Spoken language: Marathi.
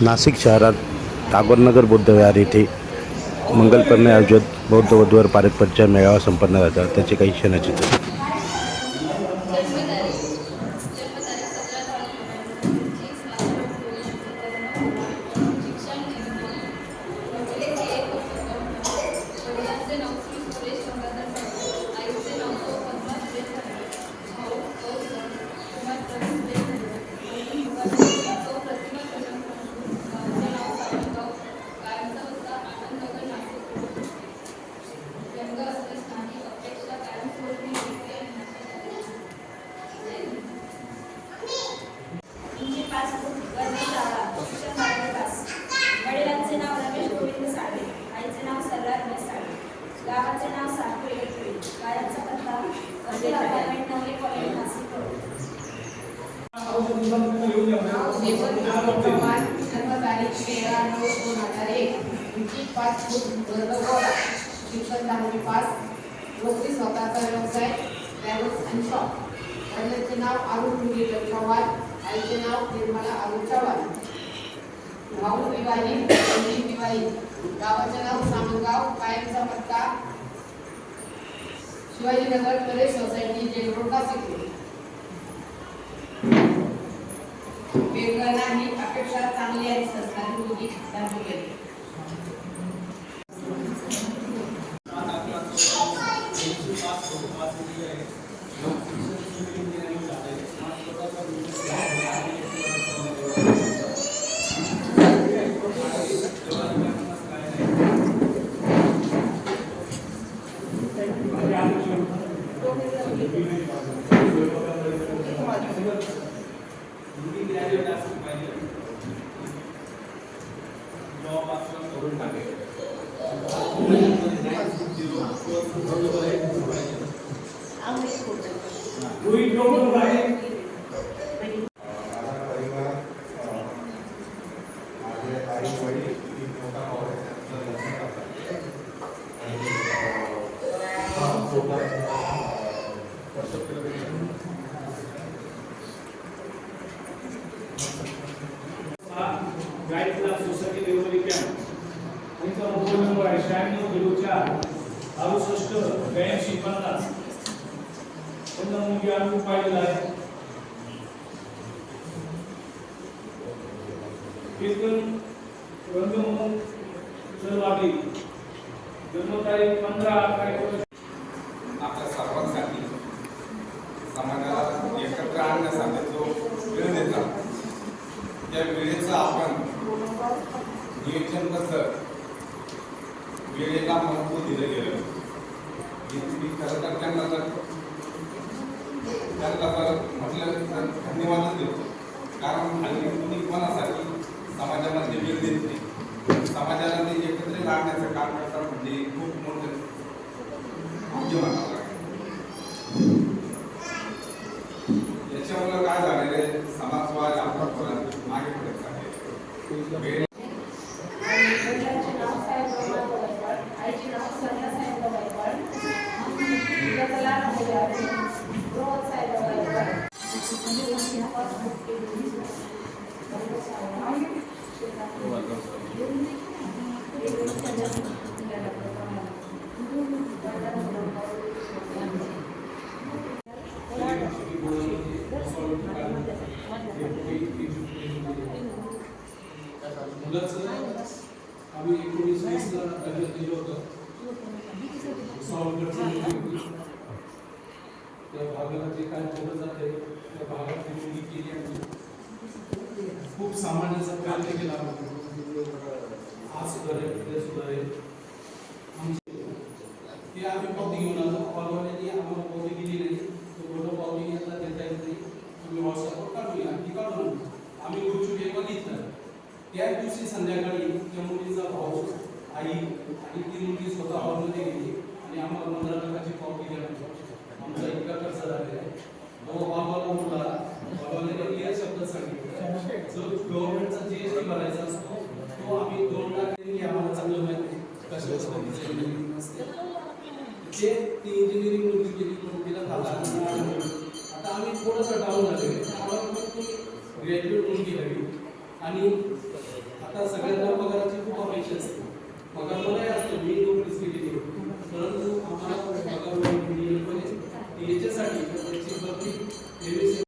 नाशिक शहरात टागोरनगर बुद्धविहार येथे मंगलपर्णे आयोजित बौद्ध वधूवर पारंपरिक मेळावा संपन्न झाला. त्याचे काही क्षणचित्र प्रमाण जन्मतारीख तेरा नऊ दोन हजार एक उंची पाच फूट वर्ग शिक्षण दहावी पास नोकरी स्वतःचा व्यवसाय ट्रॅव्हल्स अँड शॉप वडिलांचे नाव अरुण मुरलीधर चव्हाण आईचे नाव निर्मला अरुण चव्हाण भाऊ विवाहित बहीण विवाहित गावाचे नाव सामनगाव कायमचा पत्ता शिवाजीनगर कलेश society jail road Nashik road वेगळं अपेक्षा चांगली आणि संस्कारी मुलगी दाखवली आहे. দুটি গ্রাজুয়েট আছে বাইরে। ল পাসটা করুন থাকে। দুই নম্বর বাইরে আগে আই বাইরে झिरो चार अडुसष्ट ब्याऐंशी पन्नास. त्यांना मुलगी आणून पाहिलेला आहे. कीर्तन रंगमोहन सरवाडी जन्मतारीख पंधरा अकरा आपल्या सर्वांसाठी समाजाला एकत्र आणण्यासाठी जो वेळ देतात त्या वेळेचं आपण नियोजनबद्ध वेळेला महत्त्व दिलं गेलं. हे मी खरं तर त्यांना तर त्यांना तर म्हटलं तर धन्यवादच देतो. कारण हल्ली कुणी कोणासाठी समाजामध्ये वेळ देत नाही. समाजाला ते एकत्र लागण्याचं काम करतात म्हणजे खूप मोठं भाग्य म्हणावं लागेल याच्यामुळं काय झालेलं आहे? समाजवाद आपण मागे पडत आहे वेळ वडिलांचे नाव साहेबराव गायकवाड आईचे नाव सरला साहेबराव गायकवाड मुलाचा लहान मुलगा आहे. रोहन साहेबराव गायकवाड मुलाचं आम्ही एकोणीस वीसला लग्न केलं या त्या भागाला जे काय बोललं जाते त्या भागात ती केली आणि खूप सामान्याचा कार्य केला आज सुधारेल उद्या सुधारेल आहे. ते आम्ही पावती घेऊन आलो. कॉलवाल्याने आम्हाला पावती दिली नाही तो बोललो पावती घेतला देता येत नाही. तुम्ही व्हॉट्सअपवर काढूया ती काढून आम्ही गुपचूप हे बघितलं. त्या दिवशी संध्याकाळी त्या मुलीचा भाऊ आई आणि ती मुलगी स्वतः हॉलमध्ये गेली आणि आम्हाला पंधरा लाखाची पावती द्या आमचा इतका खर्च झालेला आहे. तो बाबाला बोलला. बाबाने क्लिअर शब्द सांगितलं. जो गव्हर्नमेंटचा जीएसटी भरायचा असतो तो आम्ही दोन त्यांनी आम्हाला चांगलं माहिती कशा engineering असते ते ती इंजिनिअरिंग केली तिला रुपये आता आम्ही थोडंसं डाऊन झाले आम्हाला फक्त ग्रॅज्युएट मुलगी हवी आणि आता सगळ्यांना खूप